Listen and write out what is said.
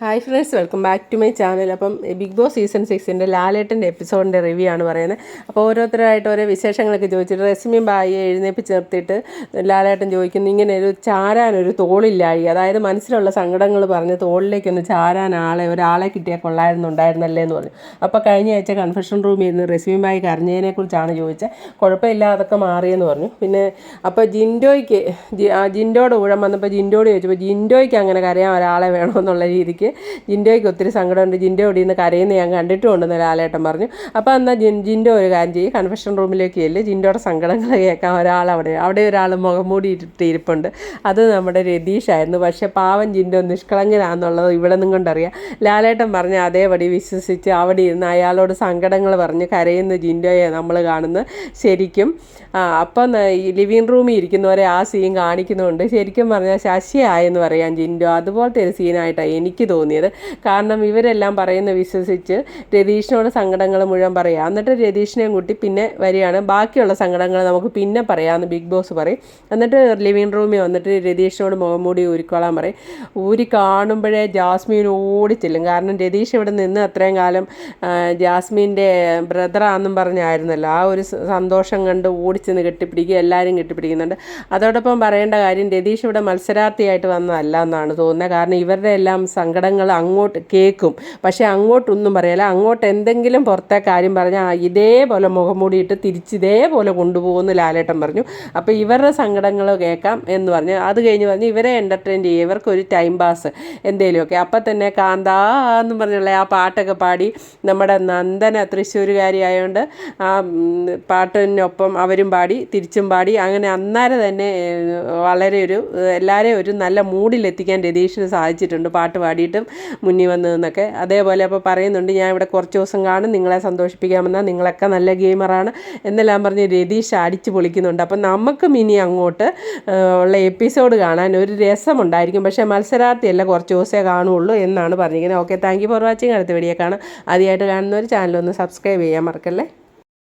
Hi friends welcome back to my channel. അപ്പം big boss season സിക്സിന്റെ ലാലേട്ടന്റെ എപ്പിസോഡിന്റെ review ആണ് പറയുന്നത്. അപ്പോൾ ഓരോരുത്തരായിട്ട് ഓരോ വിശേഷങ്ങളൊക്കെ ചോദിച്ചിട്ട് റെസ്മിയും ബായിയെ എഴുന്നേപ്പിച്ച് നിർത്തിയിട്ട് ലാലേട്ടൻ ചോദിക്കുന്നു ഇങ്ങനെ ഒരു ചാരാനൊരു തോളില്ലായി. അതായത് മനസ്സിലുള്ള സങ്കടങ്ങൾ പറഞ്ഞ് തോളിലേക്കൊന്ന് ചാരാൻ ആളെ ഒരാളെ കിട്ടിയാൽ കൊള്ളായിരുന്നുണ്ടായിരുന്നല്ലേ എന്ന് പറഞ്ഞു. അപ്പോൾ കഴിഞ്ഞ ആഴ്ച കൺഫെഷൻ റൂമിൽ ഇരുന്ന് റെസ്മിയും ബായി കരഞ്ഞതിനെക്കുറിച്ചാണ് ചോദിച്ചത്. കുഴപ്പമില്ല അതൊക്കെ മാറിയെന്ന് പറഞ്ഞു. പിന്നെ അപ്പോൾ ജിൻഡോയ്ക്ക് ജിൻഡോയുടെ ഊഴം വന്നപ്പോൾ ജിൻഡോയോട് ചോദിച്ചപ്പോൾ ജിൻഡോയ്ക്ക് അങ്ങനെ കരയാൻ ഒരാളെ വേണമെന്നുള്ള രീതിക്ക് ജിൻഡോയ്ക്ക് ഒത്തിരി സങ്കടമുണ്ട്. ജിൻഡോ ഇവിടെ നിന്ന് കരയുന്ന ഞാൻ കണ്ടിട്ടുണ്ടെന്ന് ലാലേട്ടൻ പറഞ്ഞു. അപ്പോൾ എന്നാൽ ജിൻ ജിൻഡോ ഒരു കാര്യം ചെയ്യും. കൺഫെഷൻ റൂമിലേക്ക് അല്ലേ ജിൻഡോയുടെ സങ്കടങ്ങൾ കേൾക്കാൻ ഒരാൾ അവിടെ അവിടെ ഒരാൾ മുഖം മൂടി ഇട്ടിരിപ്പുണ്ട് അത് നമ്മുടെ രതീഷായിരുന്നു പക്ഷേ പാവം ജിൻഡോ നിഷ്കളങ്കനാന്നുള്ളത് ഇവിടെ നിന്നും കൊണ്ടറിയാം. ലാലേട്ടൻ പറഞ്ഞ അതേപടി വിശ്വസിച്ച് അവിടെ ഇരുന്ന് അയാളോട് സങ്കടങ്ങൾ പറഞ്ഞ് കരയുന്ന ജിൻഡോയെ നമ്മൾ കാണുന്നത് ശരിക്കും അപ്പം ഈ ലിവിങ് റൂമിൽ ഇരിക്കുന്നവരെ ആ സീൻ കാണിക്കുന്നുണ്ട് ശരിക്കും പറഞ്ഞാൽ ശശിയായെന്ന് പറയാം ജിൻഡോ. അതുപോലത്തെ ഒരു സീനായിട്ടാണ് എനിക്ക് തോന്നിയത്. കാരണം ഇവരെല്ലാം പറയുന്ന വിശ്വസിച്ച് രതീഷിനോട് സങ്കടങ്ങൾ മുഴുവൻ പറയാം. എന്നിട്ട് രതീഷിനെയും കൂട്ടി പിന്നെ വരികയാണ്. ബാക്കിയുള്ള സങ്കടങ്ങൾ നമുക്ക് പിന്നെ പറയാമെന്ന് ബിഗ് ബോസ് പറയും. എന്നിട്ട് ലിവിങ് റൂമിൽ വന്നിട്ട് രതീഷിനോട് മുഖം മൂടി ഊരിക്കോളാൻ പറയും. ഊരി കാണുമ്പോഴേ ജാസ്മീൻ ഓടിച്ചെല്ലും. കാരണം രതീഷ് ഇവിടെ നിന്ന് അത്രയും കാലം ജാസ്മീന്റെ ബ്രദറാന്നും പറഞ്ഞായിരുന്നല്ലോ. ആ ഒരു സന്തോഷം കണ്ട് ഓടിച്ചെന്ന് കെട്ടിപ്പിടിക്കുക എല്ലാവരും കെട്ടിപ്പിടിക്കുന്നുണ്ട്. അതോടൊപ്പം പറയേണ്ട കാര്യം രതീഷ് ഇവിടെ മത്സരാർത്ഥിയായിട്ട് വന്നതല്ല എന്നാണ് തോന്നുന്നത്. കാരണം ഇവരുടെ എല്ലാം സങ്കടങ്ങൾ അങ്ങോട്ട് കേൾക്കും പക്ഷേ അങ്ങോട്ടൊന്നും പറയല അങ്ങോട്ട് എന്തെങ്കിലും പുറത്തെ കാര്യം പറഞ്ഞാൽ ഇതേപോലെ മുഖം മൂടിയിട്ട് തിരിച്ച് ഇതേപോലെ കൊണ്ടുപോകുമെന്ന് ലാലേട്ടൻ പറഞ്ഞു അപ്പോൾ ഇവരുടെ സങ്കടങ്ങൾ കേൾക്കാം എന്ന് പറഞ്ഞു അത് കഴിഞ്ഞ് പറഞ്ഞ് ഇവരെ എന്റർടൈൻ ചെയ്യുക ഇവർക്കൊരു ടൈം പാസ് എന്തെങ്കിലുമൊക്കെ അപ്പം തന്നെ കാന്താ എന്ന് പറഞ്ഞുള്ള ആ പാട്ടൊക്കെ പാടി നമ്മുടെ നന്ദന തൃശ്ശൂരുകാരി ആയതുകൊണ്ട് ആ പാട്ടിനൊപ്പം അവരും പാടി തിരിച്ചും പാടി അങ്ങനെ അന്നേരം തന്നെ വളരെ ഒരു എല്ലാവരെയും ഒരു നല്ല മൂഡിലെത്തിക്കാൻ രതീഷിന് സാധിച്ചിട്ടുണ്ട് പാട്ട് പാടിയിട്ടും മുന്നിൽ വന്നു അതേപോലെ അപ്പോൾ പറയുന്നുണ്ട് ഞാൻ ഇവിടെ കുറച്ച് ദിവസം കാണും നിങ്ങളെ സന്തോഷിപ്പിക്കാമെന്നാൽ നിങ്ങളൊക്കെ നല്ല ഗെയിമറാണ് എന്നെല്ലാം പറഞ്ഞ് രതീഷ് അടിച്ച് പൊളിക്കുന്നുണ്ട്. അപ്പം നമുക്കും ഇനി അങ്ങോട്ട് ഉള്ള എപ്പിസോഡ് കാണാൻ ഒരു രസമുണ്ടായിരിക്കും. പക്ഷേ മത്സരാർത്ഥിയല്ല കുറച്ച് ദിവസമേ കാണുള്ളൂ എന്നാണ് പറഞ്ഞിരിക്കുന്നത്. Okay thank you for watching. അടുത്ത വീഡിയോ കാണാം. ആദ്യമായിട്ട് കാണുന്നവർ ചാനലൊന്ന് സബ്സ്ക്രൈബ് ചെയ്യാൻ മറക്കല്ലേ?